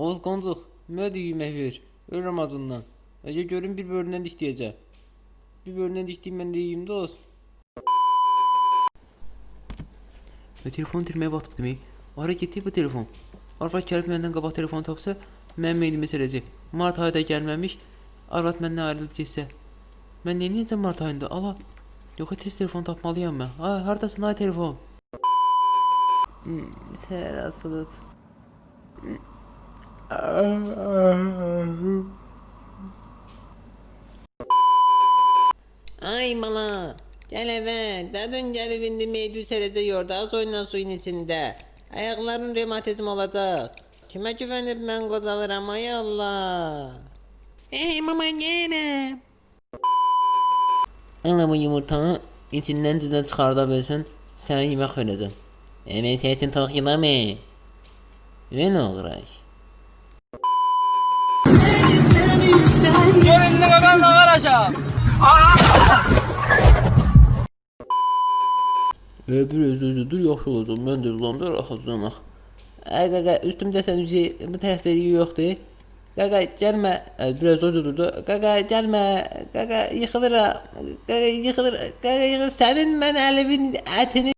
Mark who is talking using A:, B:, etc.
A: Oğuz Qoncux, mənə də yemək ver. Ölürəm acından. Əgər görüm bir bölündən işləyəcəm. Bir bölündən işləyim mən də yeyim dost. Və telefon dirməyə batıbdı mı? Ara getdi bu telefon. Arvad gəlib məndən qabaq telefon tapsa, mənim meylimi siləcək. Mart ayı da gəlməmiş, arvad məndən ayrılıb getsə. Mən nə edəcəm Mart ayında? Ala. Yox, tez telefon tapmalıyam mən. Ay, hardasan ay telefon? Hmm, Səhər asılıb. Ay mala. Gel eve. Dadın gelip indi meydü serecek orada. Az oyna suyun içinde. Ayakların reumatizm olacak. Kime güvenip ben kocalarım ay Allah. Hey mama gene. Ana bu yumurtanı içinden düzden çıkarda bilsin. Sana yemek vereceğim. Emeği seçin tok yılama. Ve ne olur
B: kalacağım.
A: Ee, biraz özür dur yaxşı olacaq. Mən də uzanda rahatcam ax. Ay qaqa, üstümdə sən şey bu tərəfdə yoxdur. Qaqa gəlmə. Biraz özür dur da. Qaqa gəlmə. Qaqa yıxılıram. Qaqa yıxılır. Qaqa yıxılır. Sənin mən əlimin ətini